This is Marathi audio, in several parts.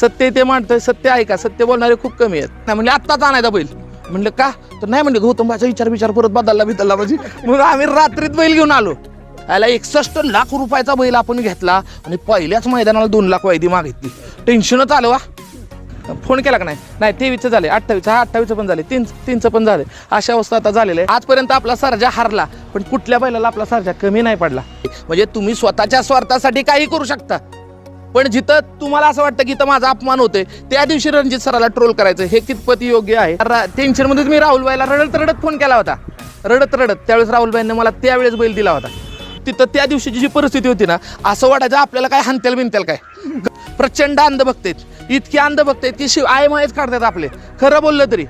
सत्य ते मांडतोय सत्य ऐका सत्य बोलणारे खूप कमी आहेत. नाही म्हणजे आत्ताच आणायचा बैल. म्हणलं का? तर नाही म्हणले गौतमबाचा विचार विचार परत बदलला बिदलला म्हणजे. मग आम्ही रात्रीत बैल घेऊन आलो. याला एकसष्ट लाख रुपयाचा बैल आपण घेतला आणि पहिल्याच मैदानाला दोन लाख वायदी मागितली. टेन्शनच आलं वा. फोन केला का नाही? नाही तेवीसचं झाले अठ्ठावीस. हा अठ्ठावीसचं पण झाले तीन तीनचं पण झाले. अशा अवस्था आता झालेलं आहे. आजपर्यंत आपला सर्जा हारला पण कुठल्या बैलाला आपला सर्जा कमी नाही पडला. म्हणजे तुम्ही स्वतःच्या स्वार्थासाठी काही करू शकता. पण जिथं तुम्हाला असं वाटतं की इथं माझा अपमान होतोय त्या दिवशी रणजित सराला ट्रोल करायचं हे कितपत योग्य आहे? टेन्शनमध्ये मी राहुलबाईला रडत रडत फोन केला होता. रडत रडत त्यावेळेस राहुलबाईंनी मला त्यावेळेस बैल दिला होता. तिथं त्या दिवशीची जी परिस्थिती होती ना असं वाटायचं आपल्याला काय हंतेल बिनतेल काय? प्रचंड अंध बघतायत इतके अंध बघतायत की शिव आय मायच काढतात आपले. खरं बोललं तरी.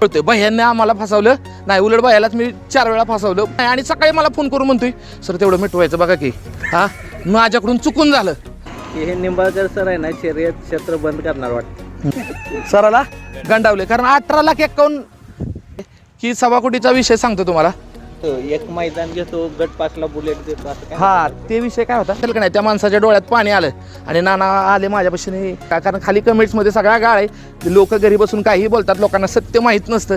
कळतोय भैयांनी आम्हाला फसवलं. नाही उलट भैयालाच मी चार वेळा फसवलं. आणि सकाळी मला फोन करून म्हणतोय सर तेवढं मिटवायचं बघा की. हा? माझ्याकडून चुकून झालं. की हे निंबाळकर सर आहे ना शर्यत क्षेत्र बंद करणार वाटतं. सराला गंडावले कारण अठरा लाख एकावन्न की सभाकुटीचा विषय सांगतो तुम्हाला. एक मैदान घेतो गट पाचला बुलेट देतो असं काय? हा ते विषय काय होता? असेल का नाही त्या माणसाच्या डोळ्यात पाणी आलं आणि नाना आले माझ्यापाशी का- कारण खाली कमेंट्समध्ये सगळ्या गाळ आहे. लोक घरी बसून काहीही बोलतात लोकांना सत्य माहीत नसतं.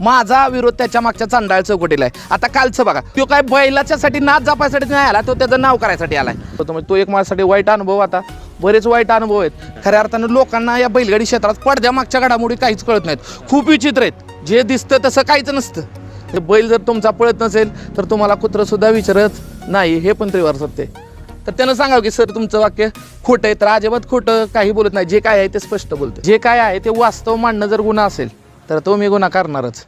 माझा विरोध त्याच्या मागच्या चांडाळ चौकटीला आहे. आता कालचं बघा तो काय बैलाच्यासाठी नाच जपायसाठी नाही आला तो त्याचं नाव करायसाठी आलाय. तो म्हणजे तो एक माझ्यासाठी वाईट अनुभव आता. बरेच वाईट अनुभव आहेत. खऱ्या अर्थानं लोकांना या बैलगाडी क्षेत्रात पडद्या मागच्या घडामोडी काहीच कळत नाहीत. खूप विचित्र आहेत. जे दिसतं तसं काहीच नसतं. बैल जर तुमचा पळत नसेल तर तुम्हाला कुत्रं सुद्धा विचारत नाही हे पण त्रिवार सत्य तर त्यानं सांगावं की सर तुमचं वाक्य खोटं आहे. तर अजिबात खोटं काही बोलत नाही. जे काय आहे ते स्पष्ट बोलतं जे काय आहे ते वास्तव मांडणं जर गुन्हा असेल तर तो मी गुन्हा करणारच.